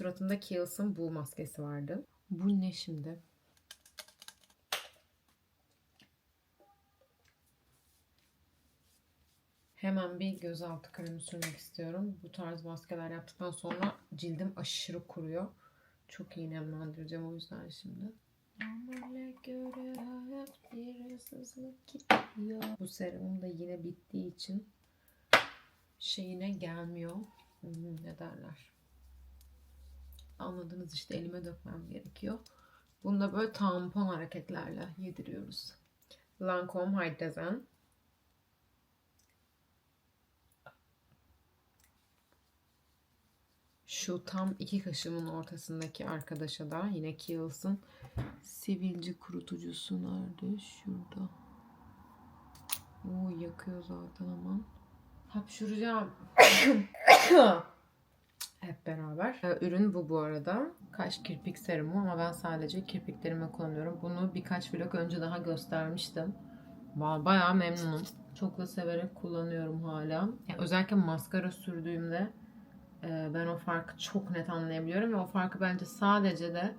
Suratımda Kiehl's'ın bu maskesi vardı. Bu ne şimdi? Hemen bir gözaltı kremi sürmek istiyorum. Bu tarz maskeler yaptıktan sonra cildim aşırı kuruyor. Çok iyi nemlendireceğim o yüzden şimdi. Normale göre hayat biraz hızlı gidiyor. Bu serumum da yine bittiği için şeyine gelmiyor. Hmm, Ne derler? Anladınız işte elime dökmem gerekiyor. Bunu da böyle tampon hareketlerle yediriyoruz. Lancome Hydrogen. Şu tam iki kaşımın ortasındaki arkadaşa da yine Kiehl's'ın sivilce kurutucusu nerede? Şurada. Oo yakıyor zaten aman. Hapşuracağım. Hep beraber. Ee, Ürün bu bu arada. Kaş kirpik serumu ama ben sadece kirpiklerime kullanıyorum. Bunu birkaç vlog önce daha göstermiştim. Ba- Bayağı memnunum. Çok da severek kullanıyorum hala. Yani özellikle maskara sürdüğümde e, ben o farkı çok net anlayabiliyorum ve o farkı bence sadece de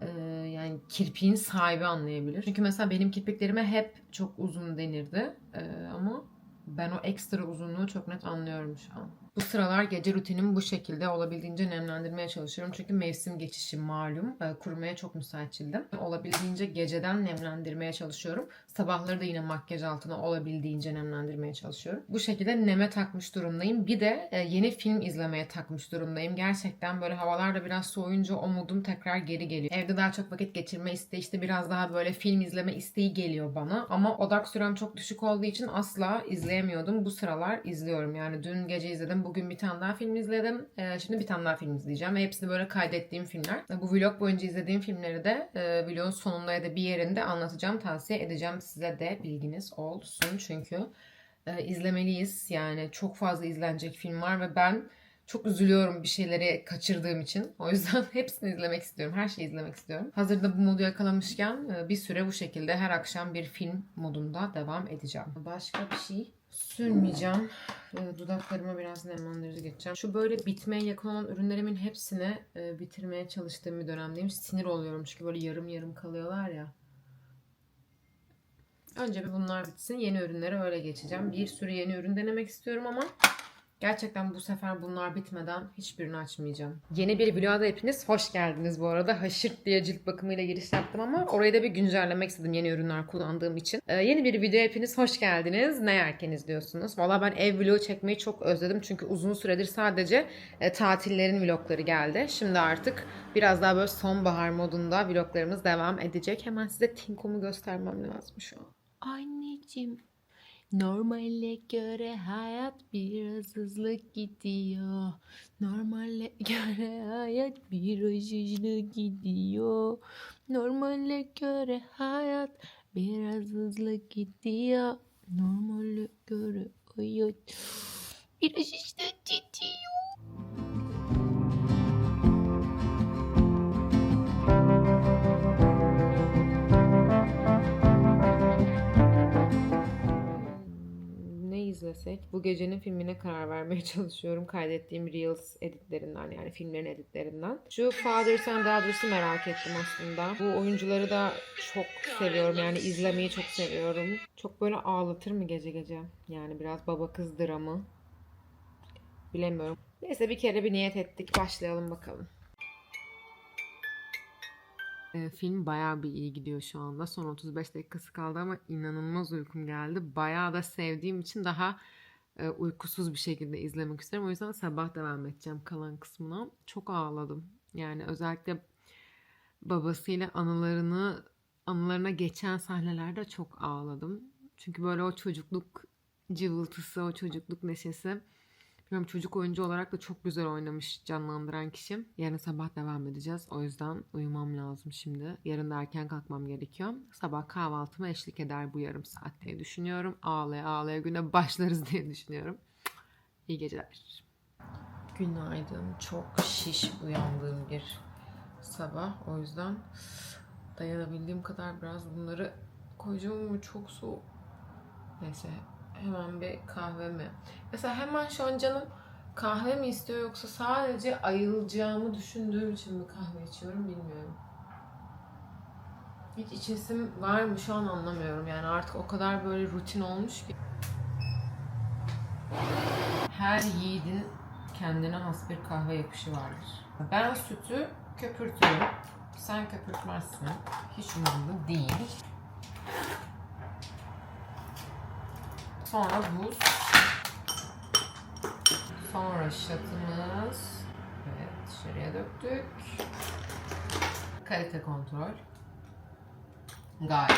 e, yani kirpiğin sahibi anlayabilir. Çünkü mesela benim kirpiklerime hep çok uzun denirdi E, ama ben o ekstra uzunluğu çok net anlıyorum şu an. Bu sıralar gece rutinim bu şekilde olabildiğince nemlendirmeye çalışıyorum. Çünkü mevsim geçişi malum. E, kurumaya çok müsait cildim. Olabildiğince geceden nemlendirmeye çalışıyorum. Sabahları da yine makyaj altına olabildiğince nemlendirmeye çalışıyorum. Bu şekilde neme takmış durumdayım. Bir de e, yeni film izlemeye takmış durumdayım. Gerçekten böyle havalar da biraz soğuyunca o modum tekrar geri geliyor. Evde daha çok vakit geçirme isteği işte biraz daha böyle film izleme isteği geliyor bana. Ama odak sürem çok düşük olduğu için asla izleyemiyordum. Bu sıralar izliyorum. Yani dün gece izledim. Bugün bir tane daha film izledim. Ee, şimdi bir tane daha film izleyeceğim. Ve hepsi de böyle kaydettiğim filmler. Ee, Bu vlog boyunca izlediğim filmleri de e, vlogun sonunda ya da bir yerinde anlatacağım. Tavsiye edeceğim size de bilginiz olsun. Çünkü e, izlemeliyiz. Yani çok fazla izlenecek film var ve ben çok üzülüyorum bir şeyleri kaçırdığım için. O yüzden hepsini izlemek istiyorum. Her şeyi izlemek istiyorum. Hazırda bu modu yakalamışken e, bir süre bu şekilde her akşam bir film modunda devam edeceğim. Başka bir şey sürmeyeceğim. E, Dudaklarıma biraz nemlendirici geçeceğim. Şu böyle bitmeye yakın olan ürünlerimin hepsini e, bitirmeye çalıştığım bir dönemdeyim. Sinir oluyorum çünkü böyle yarım yarım kalıyorlar ya. Önce bir bunlar bitsin. Yeni ürünlere öyle geçeceğim. Bir sürü yeni ürün denemek istiyorum ama gerçekten bu sefer bunlar bitmeden hiçbirini açmayacağım. Yeni bir vloga hepiniz hoş geldiniz bu arada. Haşırt diye cilt bakımıyla giriş yaptım ama orayı da bir güncellemek istedim yeni ürünler kullandığım için. Ee, yeni bir video hepiniz hoş geldiniz. Ne yerken izliyorsunuz? Valla ben ev vlogu çekmeyi çok özledim. Çünkü uzun süredir sadece e, tatillerin vlogları geldi. Şimdi artık biraz daha böyle sonbahar modunda vloglarımız devam edecek. Hemen size Tinko'mu göstermem lazım şu an. Anneciğim. Normale göre hayat biraz hızlı gidiyor. Normale göre hayat biraz hızlı gidiyor. Normale göre hayat biraz hızlı gidiyor. Normale göre hayat biraz hızlı gidiyor. İzlesek? Bu gecenin filmine karar vermeye çalışıyorum. Kaydettiğim Reels editlerinden yani filmlerin editlerinden. Şu Fathers and Daughters'ı merak ettim aslında. Bu oyuncuları da çok seviyorum. Yani izlemeyi çok seviyorum. Çok böyle ağlatır mı gece gece? Yani biraz baba kız dramı. Bilemiyorum. Neyse bir kere bir niyet ettik. Başlayalım bakalım. E, film bayağı bir iyi gidiyor şu anda. Son 35 dakikası kaldı ama inanılmaz uykum geldi. Bayağı da sevdiğim için daha e, uykusuz bir şekilde izlemek istiyorum. O yüzden sabah devam edeceğim kalan kısmına. Çok ağladım. Yani özellikle babasıyla anılarını anılarına geçen sahnelerde çok ağladım. Çünkü böyle o çocukluk cıvıltısı, o çocukluk neşesi Bilmiyorum çocuk oyuncu olarak da çok güzel oynamış canlandıran kişi. Yarın sabah devam edeceğiz. O yüzden uyumam lazım şimdi. Yarın da erken kalkmam gerekiyor. Sabah kahvaltıma eşlik eder bu yarım saat diye düşünüyorum. Ağlaya ağlaya güne başlarız diye düşünüyorum. İyi geceler. Günaydın. Çok şiş uyandığım bir sabah. O yüzden dayanabildiğim kadar biraz bunları koyacağım ama çok soğuk. Neyse hemen bir kahve mi? Mesela hemen şu an canım kahve mi istiyor yoksa sadece ayılacağımı düşündüğüm için mi kahve içiyorum bilmiyorum. Hiç içesim var mı şu an anlamıyorum yani artık o kadar böyle rutin olmuş ki. Her yiğidin kendine has bir kahve yapışı vardır. Ben sütü köpürtüyorum. Sen köpürtmezsin. Hiç umurumda değil. Sonra buz. Sonra şatımız. Evet dışarıya döktük. Kalite kontrol. Gayet.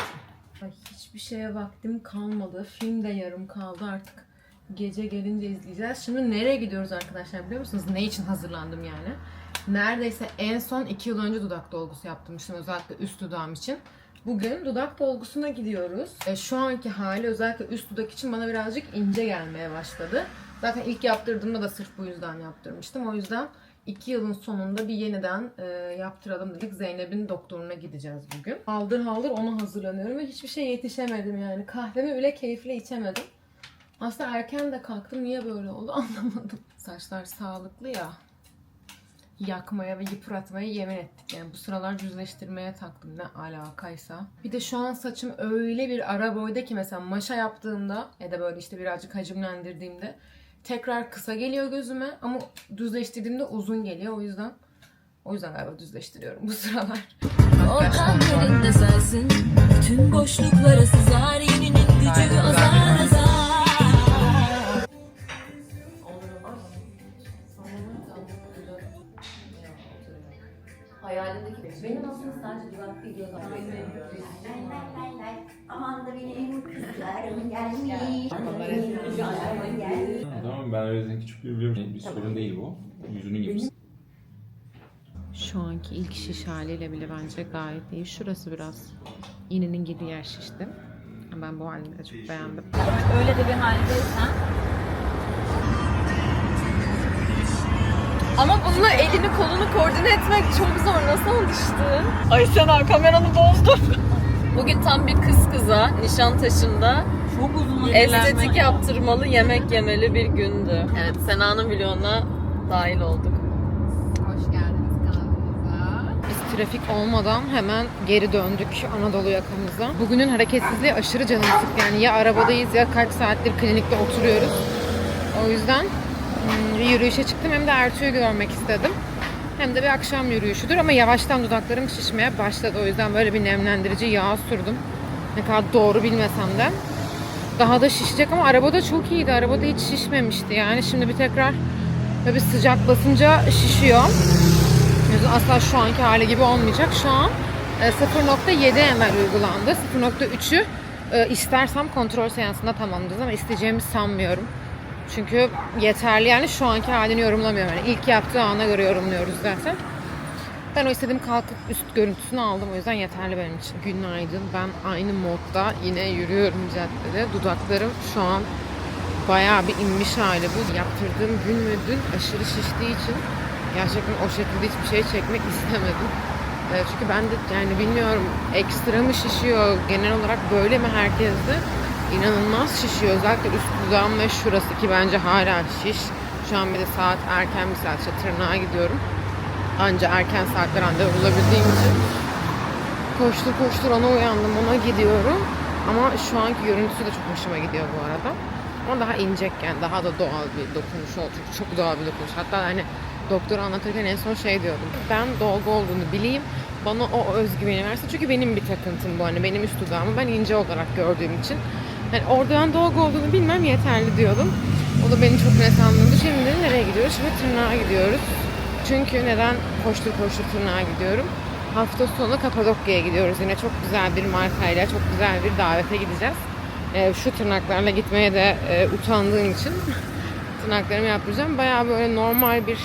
Ay, hiçbir şeye vaktim kalmadı. Film de yarım kaldı artık. Gece gelince izleyeceğiz. Şimdi nereye gidiyoruz arkadaşlar biliyor musunuz? Ne için hazırlandım yani? Neredeyse en son 2 yıl önce dudak dolgusu yaptırmıştım özellikle üst dudağım için. Bugün dudak dolgusuna gidiyoruz. E, şu anki hali özellikle üst dudak için bana birazcık ince gelmeye başladı. Zaten ilk yaptırdığımda da sırf bu yüzden yaptırmıştım. O yüzden 2 yılın sonunda bir yeniden e, yaptıralım dedik. Zeynep'in doktoruna gideceğiz bugün. Haldır haldır ona hazırlanıyorum ve hiçbir şey yetişemedim yani. Kahvemi bile keyifle içemedim. Aslında erken de kalktım. Niye böyle oldu anlamadım. Saçlar sağlıklı ya. Yakmaya ve yıpratmaya yemin ettik. Yani bu sıralar düzleştirmeye taktım ne alakaysa. Bir de şu an saçım öyle bir ara boyda ki mesela maşa yaptığımda ya da böyle işte birazcık hacimlendirdiğimde tekrar kısa geliyor gözüme ama düzleştirdiğimde uzun geliyor. O yüzden o yüzden galiba düzleştiriyorum bu sıralar. Ortam yerinde sensin Bütün boşluklara sızar Yeninin gücü azar azar benim aslında sadece durak videoda. Lay lay lay lay. Aman da benim kızlarım gelmiş. Kızlarım gelmiş. Tamam ben öyle küçük bir biliyorum. Bir sorun değil bu. Yüzünün yapısı. Şu anki ilk şiş haliyle bile bence gayet iyi. Şurası biraz iğnenin girdiği yer şişti. Ben bu halini de çok beğendim. Öyle de bir haldeysen Ama bununla elini kolunu koordine etmek çok zor. Nasıl alıştın? Ay sen kameranı bozdun. Bugün tam bir kız kıza Nişantaşı'nda çok uzun estetik yaptırmalı yemek yemeli bir gündü. Evet Sena'nın vloguna dahil olduk. Hoş geldiniz kanalımıza. Biz trafik olmadan hemen geri döndük Anadolu yakamıza. Bugünün hareketsizliği aşırı canımı sıktı. Yani ya arabadayız ya kaç saattir klinikte oturuyoruz. O yüzden bir yürüyüşe çıktım. Hem de Ertuğ'u görmek istedim. Hem de bir akşam yürüyüşüdür ama yavaştan dudaklarım şişmeye başladı. O yüzden böyle bir nemlendirici yağ sürdüm. Ne kadar doğru bilmesem de. Daha da şişecek ama arabada çok iyiydi. Arabada hiç şişmemişti yani. Şimdi bir tekrar böyle bir sıcak basınca şişiyor. Yüzü asla şu anki hali gibi olmayacak. Şu an e, 0.7 ml uygulandı. 0.3'ü e, istersem kontrol seansında tamamlayacağız ama isteyeceğimi sanmıyorum. Çünkü yeterli yani şu anki halini yorumlamıyorum. Yani ilk yaptığı ana göre yorumluyoruz zaten. Ben o istediğim kalkıp üst görüntüsünü aldım. O yüzden yeterli benim için. Günaydın. Ben aynı modda yine yürüyorum caddede. Dudaklarım şu an bayağı bir inmiş hali bu. Yaptırdığım gün ve dün aşırı şiştiği için gerçekten o şekilde hiçbir şey çekmek istemedim. Ee, çünkü ben de yani bilmiyorum ekstra mı şişiyor genel olarak böyle mi herkeste inanılmaz şişiyor özellikle üst dudağım ve şurası ki bence hala şiş. Şu an bir de saat erken bir saat işte tırnağa gidiyorum. Anca erken saatte randevu bulabildiğim için koştur koştur ona uyandım ona gidiyorum. Ama şu anki görüntüsü de çok hoşuma gidiyor bu arada. Ama daha inecekken, daha da doğal bir dokunuş oldu. Çünkü çok doğal bir dokunuş. Hatta hani doktora anlatırken en son şey diyordum. Ben dolgu olduğunu bileyim. Bana o özgüveni versin. Çünkü benim bir takıntım bu. Hani benim üst dudağımı ben ince olarak gördüğüm için. Hani orada ben dolgu olduğunu bilmem yeterli diyordum. O da beni çok net anladı. Şimdi nereye gidiyoruz? Şimdi tırnağa gidiyoruz. Çünkü neden koştur koştur tırnağa gidiyorum? Hafta sonu Kapadokya'ya gidiyoruz. Yine çok güzel bir markayla, çok güzel bir davete gideceğiz. Ee, şu tırnaklarla gitmeye de e, utandığım için tırnaklarımı yaptıracağım. Bayağı böyle normal bir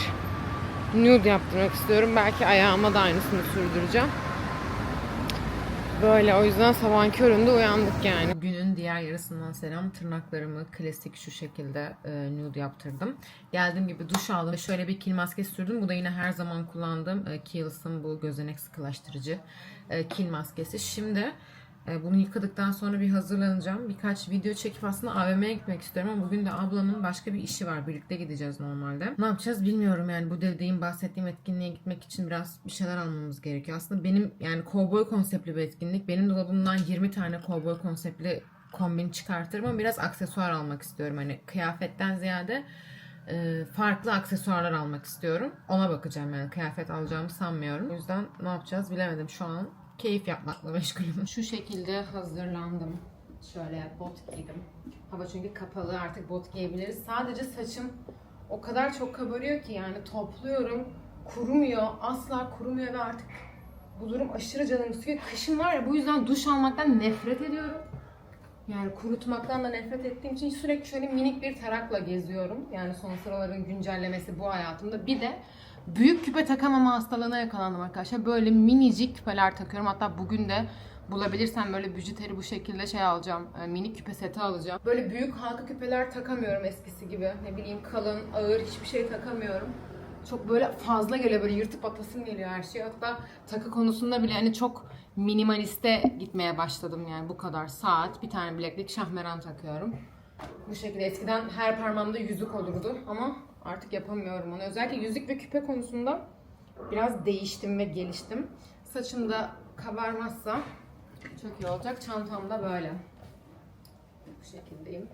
nude yaptırmak istiyorum. Belki ayağıma da aynısını sürdüreceğim. Böyle o yüzden sabahın köründe uyandık yani. Günün diğer yarısından selam. Tırnaklarımı klasik şu şekilde e, nude yaptırdım. Geldiğim gibi duş aldım. Şöyle bir kil maskesi sürdüm. Bu da yine her zaman kullandığım e, Kiehl's'ın bu gözenek sıkılaştırıcı e, kil maskesi. Şimdi Bunu yıkadıktan sonra bir hazırlanacağım. Birkaç video çekip aslında AVM'ye gitmek istiyorum ama bugün de ablamın başka bir işi var. Birlikte gideceğiz normalde. Ne yapacağız bilmiyorum yani bu dediğim bahsettiğim etkinliğe gitmek için biraz bir şeyler almamız gerekiyor. Aslında benim yani kovboy konseptli bir etkinlik. Benim dolabımdan 20 tane kovboy konseptli kombin çıkartırım ama biraz aksesuar almak istiyorum. Hani kıyafetten ziyade e, farklı aksesuarlar almak istiyorum. Ona bakacağım yani kıyafet alacağımı sanmıyorum. O yüzden ne yapacağız bilemedim şu an. Keyif yapmakla meşgulüm. Şu şekilde hazırlandım. Şöyle bot giydim. Hava çünkü kapalı artık bot giyebiliriz. Sadece saçım o kadar çok kabarıyor ki yani topluyorum. Kurumuyor. Asla kurumuyor ve artık bu durum aşırı canımı sıkıyor. Kışın var ya bu yüzden duş almaktan nefret ediyorum. Yani kurutmaktan da nefret ettiğim için sürekli şöyle minik bir tarakla geziyorum. Yani son sıraların güncellemesi bu hayatımda. Bir de büyük küpe takamama hastalığına yakalandım arkadaşlar. Böyle minicik küpeler takıyorum. Hatta bugün de bulabilirsem böyle bijuteri bu şekilde şey alacağım. e, Minik küpe seti alacağım. Böyle büyük halka küpeler takamıyorum eskisi gibi. Ne bileyim kalın, ağır hiçbir şey takamıyorum. Çok böyle fazla geliyor böyle yırtıp atasım geliyor her şey. Hatta takı konusunda bile hani çok minimaliste gitmeye başladım yani bu kadar saat. Bir tane bileklik şahmeran takıyorum. Bu şekilde eskiden her parmağımda yüzük olurdu ama artık yapamıyorum onu. Özellikle yüzük ve küpe konusunda biraz değiştim ve geliştim. Saçım da kabarmazsa çok iyi olacak. Çantam da böyle. Bu şekildeyim.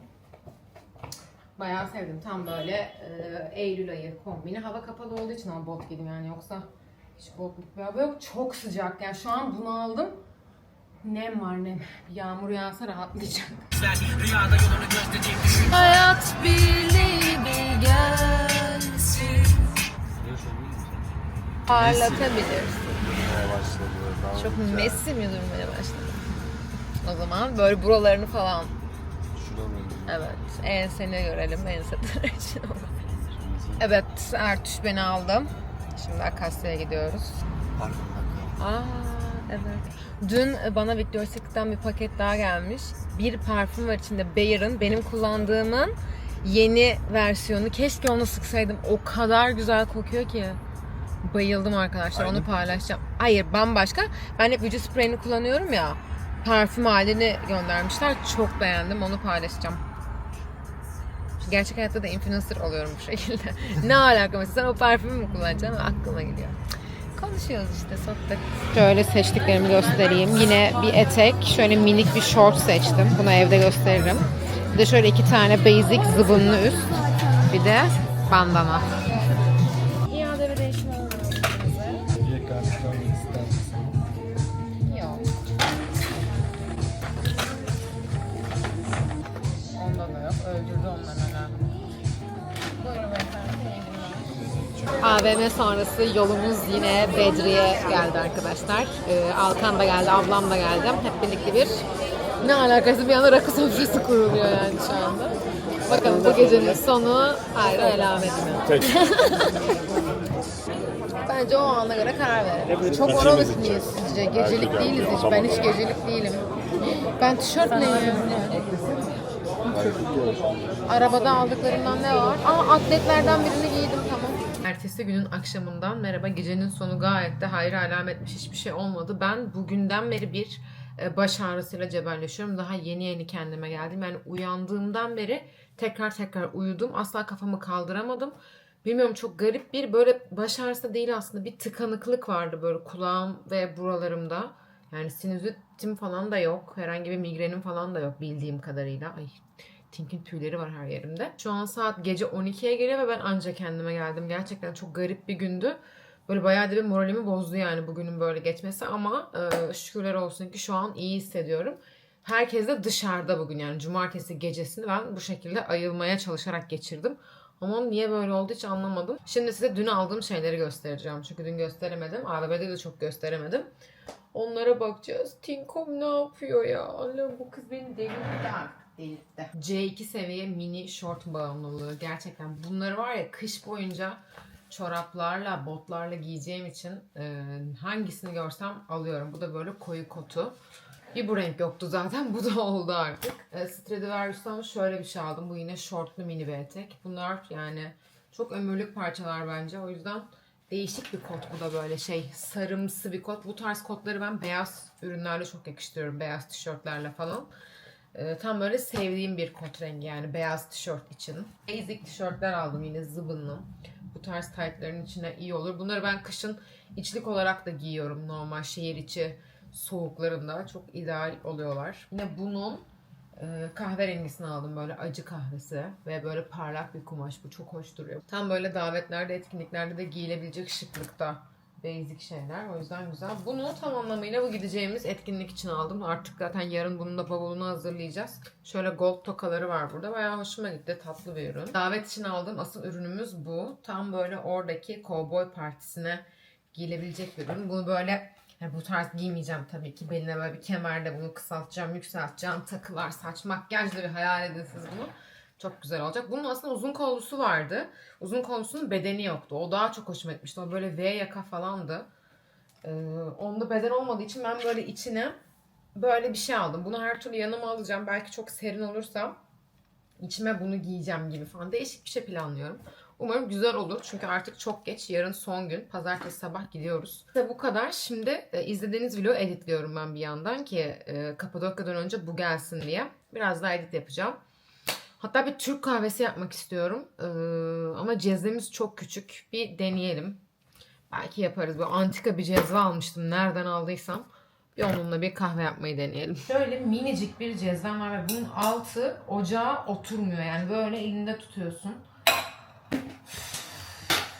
Bayağı sevdim. Tam böyle e, Eylül ayı kombini. Hava kapalı olduğu için ama bot giydim yani yoksa hiç botluk bir hava yok. Çok sıcak yani şu an bunu aldım. Nem var nem. Yağmur yağsa rahatlayacak. Hayat birliği bir gelsin Parlatabilirsin. Çok Messi mi durmaya başladı? O zaman böyle buralarını falan. Evet. Enseni görelim. Ense tıraşı. evet. Ertuş beni aldı. Şimdi Akasya'ya gidiyoruz. Aa, evet. Dün bana Victoria's Secret'ten bir paket daha gelmiş. Bir parfüm var içinde Bayer'ın. Benim kullandığımın yeni versiyonu. Keşke onu sıksaydım. O kadar güzel kokuyor ki. Bayıldım arkadaşlar. Onu paylaşacağım. Hayır bambaşka. Ben hep vücut spreyini kullanıyorum ya. Parfüm halini göndermişler. Çok beğendim. Onu paylaşacağım. Gerçek hayatta da influencer oluyorum bu şekilde. ne alaka mesela sen o parfümü mü kullanacaksın? Aklıma geliyor. Konuşuyoruz işte sohbet. Şöyle seçtiklerimi göstereyim. Yine bir etek, şöyle minik bir short seçtim. Bunu evde gösteririm. Bir de şöyle iki tane basic zıbınlı üst. Bir de bandana. İade ve değişim olmuyor. Yok. Onda da yok. Öldürdü onları herhalde. AVM sonrası yolumuz yine Bedri'ye geldi arkadaşlar. Ee, Alkan da geldi, ablam da geldi. Hep birlikte bir ne alakası bir anda rakı sofrası kuruluyor yani şu anda. Bakalım bu gecenin sonu ayrı alamet mi? Bence o ana göre karar verelim. Çok oralık mıyız sizce? Gecelik değiliz hiç. Ben hiç gecelik değilim. Ben tişört neyim? Arabada aldıklarımdan ne var? Aa atletlerden birini giydim. Ertesi günün akşamından merhaba gecenin sonu gayet de hayır alametmiş hiçbir şey olmadı. Ben bugünden beri bir e, baş ağrısıyla cebelleşiyorum. Daha yeni yeni kendime geldim. Yani uyandığımdan beri tekrar tekrar uyudum. Asla kafamı kaldıramadım. Bilmiyorum çok garip bir böyle baş ağrısı değil aslında bir tıkanıklık vardı böyle kulağım ve buralarımda. Yani sinüzitim falan da yok. Herhangi bir migrenim falan da yok bildiğim kadarıyla. Ay Tink'in tüyleri var her yerimde. Şu an saat gece 12'ye geliyor ve ben anca kendime geldim. Gerçekten çok garip bir gündü. Böyle bayağı da bir moralimi bozdu yani bugünün böyle geçmesi ama e, şükürler olsun ki şu an iyi hissediyorum. Herkes de dışarıda bugün yani cumartesi gecesini ben bu şekilde ayılmaya çalışarak geçirdim. Ama niye böyle oldu hiç anlamadım. Şimdi size dün aldığım şeyleri göstereceğim. Çünkü dün gösteremedim. AVM'de de çok gösteremedim. Onlara bakacağız. Tinkom ne yapıyor ya? Allah'ım bu kız beni delirtti artık. Delirtti. C2 seviye mini short bağımlılığı. Gerçekten bunları var ya kış boyunca çoraplarla, botlarla giyeceğim için e, hangisini görsem alıyorum. Bu da böyle koyu kotu. Bir bu renk yoktu zaten. Bu da oldu artık. E, Stradivarius'tan şöyle bir şey aldım. Bu yine şortlu mini bir etek. Bunlar yani çok ömürlük parçalar bence. O yüzden Değişik bir kot bu da böyle şey sarımsı bir kot. Bu tarz kotları ben beyaz ürünlerle çok yakıştırıyorum. Beyaz tişörtlerle falan. Ee, tam böyle sevdiğim bir kot rengi yani beyaz tişört için. Basic tişörtler aldım yine zıbınlı. Bu tarz taytların içine iyi olur. Bunları ben kışın içlik olarak da giyiyorum normal şehir içi soğuklarında. Çok ideal oluyorlar. Yine bunun e, kahverengisini aldım böyle acı kahvesi ve böyle parlak bir kumaş. Bu çok hoş duruyor. Tam böyle davetlerde, etkinliklerde de giyilebilecek şıklıkta basic şeyler. O yüzden güzel. Bunu tam anlamıyla bu gideceğimiz etkinlik için aldım. Artık zaten yarın bunun da bavulunu hazırlayacağız. Şöyle gold tokaları var burada. Bayağı hoşuma gitti. Tatlı bir ürün. Davet için aldığım asıl ürünümüz bu. Tam böyle oradaki kovboy partisine giyilebilecek bir ürün. Bunu böyle yani bu tarz giymeyeceğim tabii ki. Beline böyle bir kemerde bunu kısaltacağım, yükselteceğim. Takılar, saç, makyajla bir hayal edin siz bunu. Çok güzel olacak. Bunun aslında uzun kollusu vardı. Uzun kollusunun bedeni yoktu. O daha çok hoşuma gitmişti. O böyle V yaka falandı. Ee, onda beden olmadığı için ben böyle içine böyle bir şey aldım. Bunu her türlü yanıma alacağım. Belki çok serin olursa içime bunu giyeceğim gibi falan. Değişik bir şey planlıyorum. Umarım güzel olur. Çünkü artık çok geç. Yarın son gün. Pazartesi sabah gidiyoruz. İşte bu kadar. Şimdi e, izlediğiniz vlogu editliyorum ben bir yandan ki e, Kapadokya'dan önce bu gelsin diye. Biraz daha edit yapacağım. Hatta bir Türk kahvesi yapmak istiyorum. Ee, ama cezvemiz çok küçük. Bir deneyelim. Belki yaparız. Böyle antika bir cezve almıştım. Nereden aldıysam. Bir onunla bir kahve yapmayı deneyelim. Şöyle minicik bir cezvem var ve bunun altı ocağa oturmuyor. Yani böyle elinde tutuyorsun.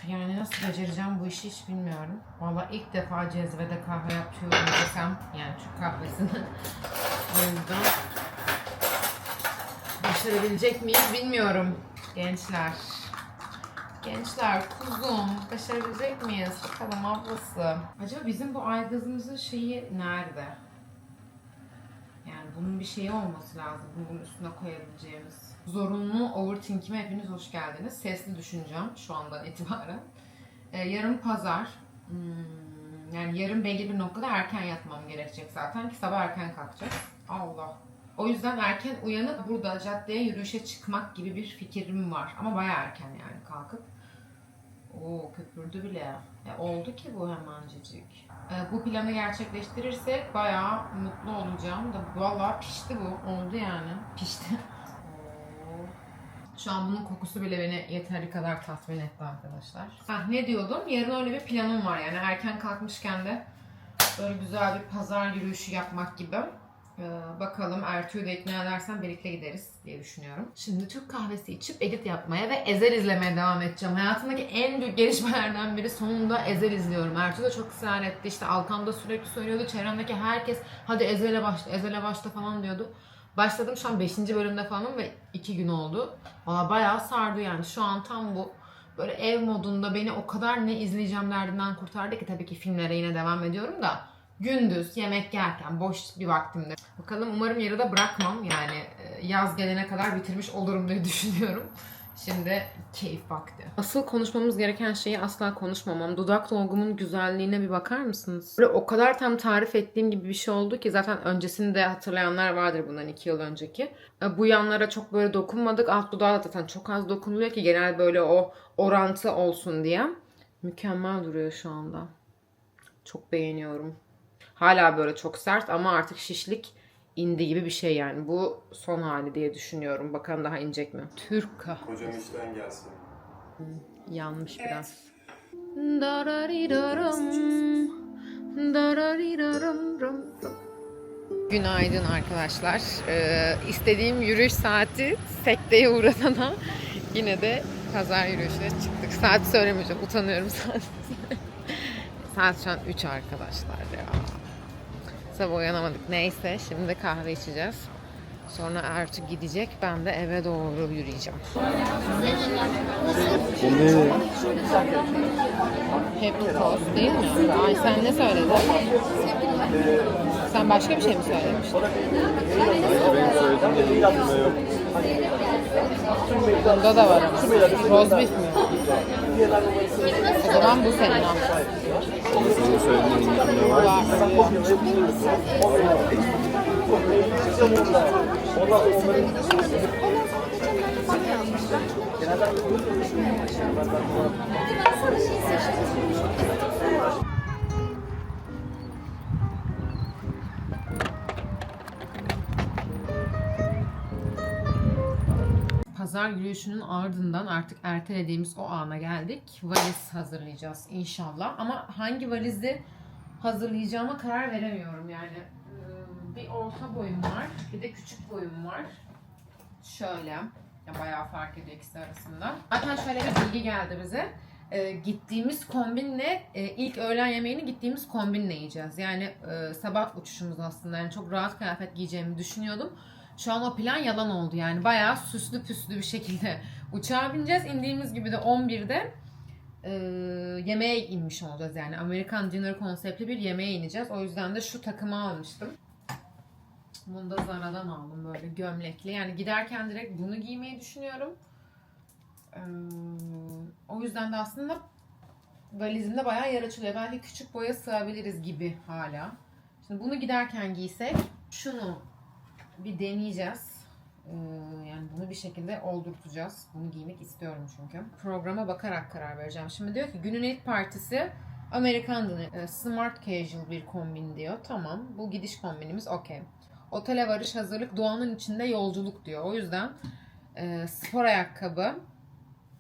Yani nasıl becereceğim bu işi hiç bilmiyorum. Valla ilk defa cezvede kahve yapıyorum desem. Yani Türk kahvesini. o yüzden başarabilecek miyiz bilmiyorum gençler. Gençler kuzum başarabilecek miyiz? Bakalım ablası. Acaba bizim bu aygazımızın şeyi nerede? Yani bunun bir şeyi olması lazım. Bunun üstüne koyabileceğimiz. Zorunlu overthink'ime hepiniz hoş geldiniz. Sesli düşüneceğim şu andan itibaren. Ee, yarın pazar. Hmm, yani yarın belli bir noktada erken yatmam gerekecek zaten ki sabah erken kalkacağız. Allah. O yüzden erken uyanıp burada caddeye yürüyüşe çıkmak gibi bir fikrim var. Ama baya erken yani kalkıp. Oo köpürdü bile. E, oldu ki bu hemencecik. E, bu planı gerçekleştirirsek bayağı mutlu olacağım da vallahi pişti bu. Oldu yani. Pişti. Şu an bunun kokusu bile beni yeteri kadar tatmin etti arkadaşlar. Heh, ne diyordum? Yarın öyle bir planım var yani erken kalkmışken de böyle güzel bir pazar yürüyüşü yapmak gibi. Ee, bakalım Ertuğ'u da ikna edersem birlikte gideriz diye düşünüyorum. Şimdi Türk kahvesi içip edit yapmaya ve Ezel izlemeye devam edeceğim. Hayatımdaki en büyük gelişmelerden biri sonunda Ezel izliyorum. Ertuğ da çok ısrar etti. İşte Alkan da sürekli söylüyordu. Çevremdeki herkes hadi Ezel'e başla, Ezel'e başla falan diyordu. Başladım şu an 5. bölümde falan ve 2 gün oldu. Valla bayağı sardı yani. Şu an tam bu böyle ev modunda beni o kadar ne izleyeceğim derdinden kurtardı ki tabii ki filmlere yine devam ediyorum da gündüz yemek yerken boş bir vaktimde. Bakalım umarım yarıda bırakmam yani e, yaz gelene kadar bitirmiş olurum diye düşünüyorum. Şimdi keyif vakti. Asıl konuşmamız gereken şeyi asla konuşmamam. Dudak dolgumun güzelliğine bir bakar mısınız? Böyle o kadar tam tarif ettiğim gibi bir şey oldu ki zaten öncesinde hatırlayanlar vardır bundan iki yıl önceki. E, Bu yanlara çok böyle dokunmadık. Alt dudağa da zaten çok az dokunuluyor ki genel böyle o orantı olsun diye. Mükemmel duruyor şu anda. Çok beğeniyorum. Hala böyle çok sert ama artık şişlik indi gibi bir şey yani. Bu son hali diye düşünüyorum. Bakalım daha inecek mi? Türk kahvesi. Hocam işten gelsin. Yanmış biraz. Darariraram, darariraram, ram, ram. Günaydın arkadaşlar. Ee, istediğim yürüyüş saati sekteye uğradana yine de pazar yürüyüşüne çıktık. Saat söylemeyeceğim. Utanıyorum saat. saat şu an 3 arkadaşlar ya. Sabah uyanamadık. Neyse şimdi kahve içeceğiz. Sonra Ertuğ gidecek. Ben de eve doğru yürüyeceğim. Happy toast değil mi? Ay sen ne söyledin? Sen başka bir şey mi söylemiştin? Benim. Bunda da var ama. Roast beef mi? O zaman bu senin ama. Senin söylediğin gibi var. Var. Pazar yürüyüşünün ardından artık ertelediğimiz o ana geldik. Valiz hazırlayacağız inşallah. Ama hangi valizi hazırlayacağıma karar veremiyorum yani. Ee, Bir orta boyum var, bir de küçük boyum var. Şöyle. Ya bayağı fark ediyor ikisi arasında. Zaten şöyle bir bilgi geldi bize. Ee, gittiğimiz kombinle e, ilk öğlen yemeğini gittiğimiz kombinle yiyeceğiz. Yani e, sabah uçuşumuz aslında. Yani çok rahat kıyafet giyeceğimi düşünüyordum. Şu an o plan yalan oldu yani. Bayağı süslü püslü bir şekilde uçağa bineceğiz. İndiğimiz gibi de 11'de e, yemeğe inmiş olacağız. Yani Amerikan dinner konseptli bir yemeğe ineceğiz. O yüzden de şu takımı almıştım. Bunu da Zara'dan aldım böyle gömlekli. Yani giderken direkt bunu giymeyi düşünüyorum. Ee, o yüzden de aslında valizimde bayağı yer açılıyor. Belki küçük boya sığabiliriz gibi hala. Şimdi bunu giderken giysek şunu bir deneyeceğiz. Ee, yani bunu bir şekilde oldurtacağız. Bunu giymek istiyorum çünkü. Programa bakarak karar vereceğim. Şimdi diyor ki günün ilk partisi Amerikan. Ee, Smart casual bir kombin diyor. Tamam. Bu gidiş kombinimiz okey. Otele varış hazırlık doğanın içinde yolculuk diyor. O yüzden e, spor ayakkabı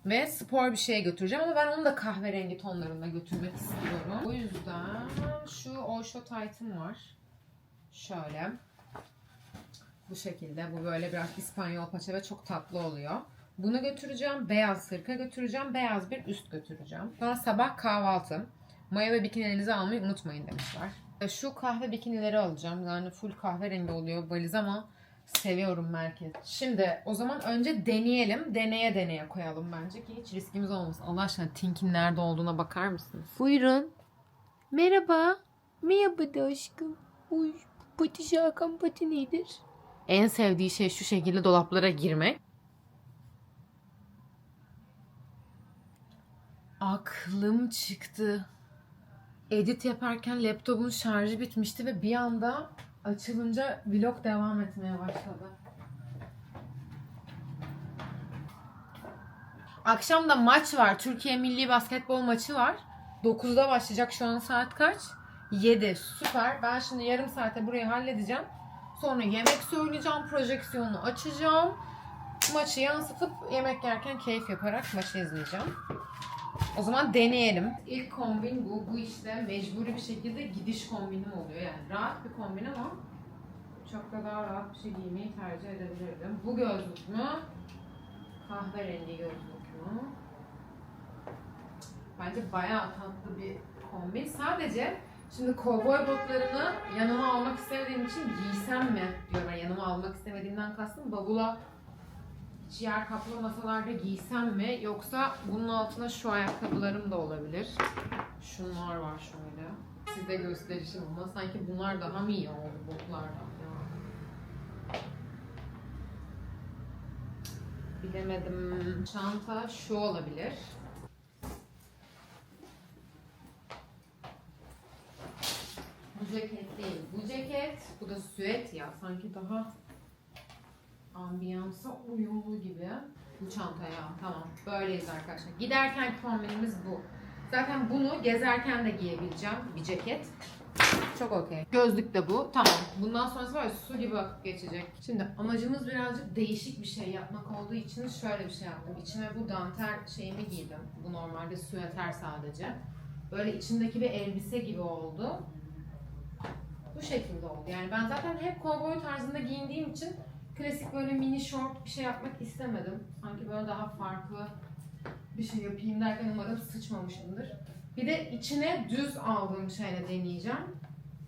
ve spor bir şeye götüreceğim ama ben onu da kahverengi tonlarında götürmek istiyorum. O yüzden şu Osho Titan var. Şöyle. Bu şekilde. Bu böyle biraz İspanyol paça ve çok tatlı oluyor. Bunu götüreceğim. Beyaz sırka götüreceğim. Beyaz bir üst götüreceğim. Sonra sabah kahvaltı. Maya ve bikinilerinizi almayı unutmayın demişler. E, Şu kahve bikinileri alacağım. Yani full kahverengi oluyor valiz ama seviyorum merkez. Şimdi o zaman önce deneyelim. Deneye deneye koyalım bence ki hiç riskimiz olmasın. Allah aşkına Tink'in nerede olduğuna bakar mısınız? Buyurun. Merhaba. Merhaba da aşkım. Uy, pati şarkam pati nedir? En sevdiği şey şu şekilde dolaplara girmek. Aklım çıktı. Edit yaparken laptopun şarjı bitmişti ve bir anda açılınca vlog devam etmeye başladı. Akşam da maç var. Türkiye milli basketbol maçı var. 9'da başlayacak. Şu an saat kaç? 7. Süper. Ben şimdi yarım saate burayı halledeceğim. Sonra yemek söyleyeceğim. Projeksiyonu açacağım. Maçı yansıtıp yemek yerken keyif yaparak maçı izleyeceğim. O zaman deneyelim. İlk kombin bu. Bu işte mecburi bir şekilde gidiş kombinim oluyor. Yani rahat bir kombin ama çok da daha rahat bir şey giymeyi tercih edebilirdim. Bu gözlük mü? Kahverengi gözlük mü? Bence bayağı tatlı bir kombin. Sadece şimdi kovboy botlarını yanıma almak istemediğim için giysem mi diyorum. Yani yanıma almak istemediğimden kastım bavula hiç yer kaplamasalar da giysem mi? Yoksa bunun altına şu ayakkabılarım da olabilir. Şunlar var şöyle. Size gösterişim ama sanki bunlar daha mı iyi oldu botlardan ya? Bilemedim. Çanta şu olabilir. Bu ceket değil. Bu ceket, bu da süet ya. Sanki daha ambiyansa uyumlu gibi. Bu çantaya tamam. Böyleyiz arkadaşlar. Giderken kombinimiz bu. Zaten bunu gezerken de giyebileceğim bir ceket. Çok okey. Gözlük de bu. Tamam. Bundan sonrası var su gibi akıp geçecek. Şimdi amacımız birazcık değişik bir şey yapmak olduğu için şöyle bir şey yaptım. İçime bu dantel şeyimi giydim. Bu normalde süeter sadece. Böyle içindeki bir elbise gibi oldu. Bu şekilde oldu. Yani ben zaten hep kovboy tarzında giyindiğim için klasik böyle mini short bir şey yapmak istemedim. Sanki böyle daha farklı bir şey yapayım derken umarım sıçmamışımdır. Bir de içine düz aldığım şeyle deneyeceğim.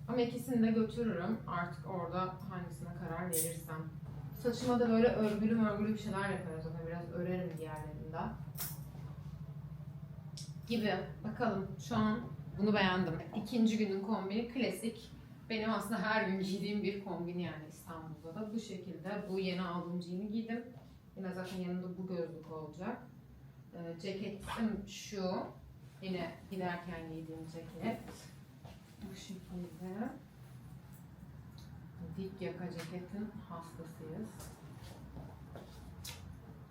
Ama ikisini de götürürüm. Artık orada hangisine karar verirsem. Saçıma da böyle örgülü mörgülü bir şeyler yaparım zaten. Biraz örerim diğerlerinde. Gibi. Bakalım. Şu an bunu beğendim. İkinci günün kombini klasik. Benim aslında her gün giydiğim bir kombin yani İstanbul'da da bu şekilde. Bu yeni aldığım jean'i giydim. Yine zaten yanında bu gözlük olacak. Ee, ceketim şu. Yine giderken giydiğim ceket. Bu şekilde. Dik yaka ceketin hastasıyız.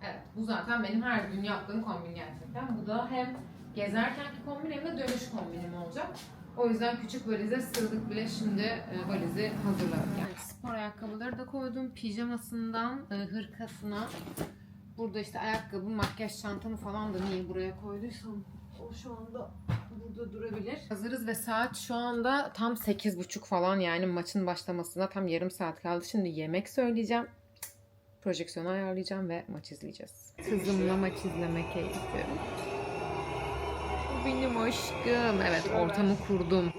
Evet Bu zaten benim her gün yaptığım kombin gerçekten. Bu da hem gezerkenki kombin hem de dönüş kombinim olacak. O yüzden küçük valize sığdık bile şimdi e, valizi hazırladık. Yani spor ayakkabıları da koydum. Pijamasından e, hırkasına. Burada işte ayakkabı, makyaj çantamı falan da niye buraya koyduysam o şu anda burada durabilir. Hazırız ve saat şu anda tam 8.30 falan yani maçın başlamasına tam yarım saat kaldı. Şimdi yemek söyleyeceğim. Projeksiyonu ayarlayacağım ve maç izleyeceğiz. Kızımla maç izleme keyfi. Benim aşkım. Evet ortamı kurdum.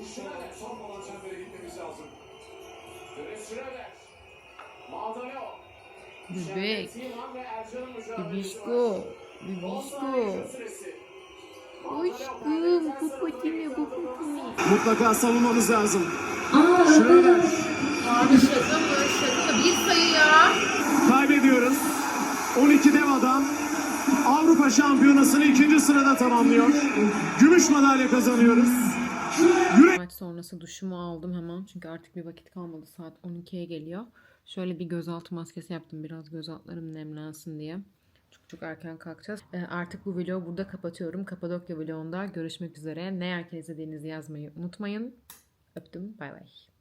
Bebek. Bebişko. Bebişko. Aşkım. Kupatini kupatini. Mutlaka savunmamız lazım. Abi şaka mı? Şaka? Bir sayı ya. Kaybediyoruz. 12 dev adam Avrupa Şampiyonası'nı ikinci sırada tamamlıyor. Gümüş madalya kazanıyoruz. Maç sonrası duşumu aldım hemen. Çünkü artık bir vakit kalmadı. Saat 12'ye geliyor. Şöyle bir gözaltı maskesi yaptım. Biraz göz altlarım nemlensin diye. Çok çok erken kalkacağız. Ee, artık bu vlogu burada kapatıyorum. Kapadokya vlogunda görüşmek üzere. Ne erken izlediğinizi yazmayı unutmayın. Öptüm. Bay bay.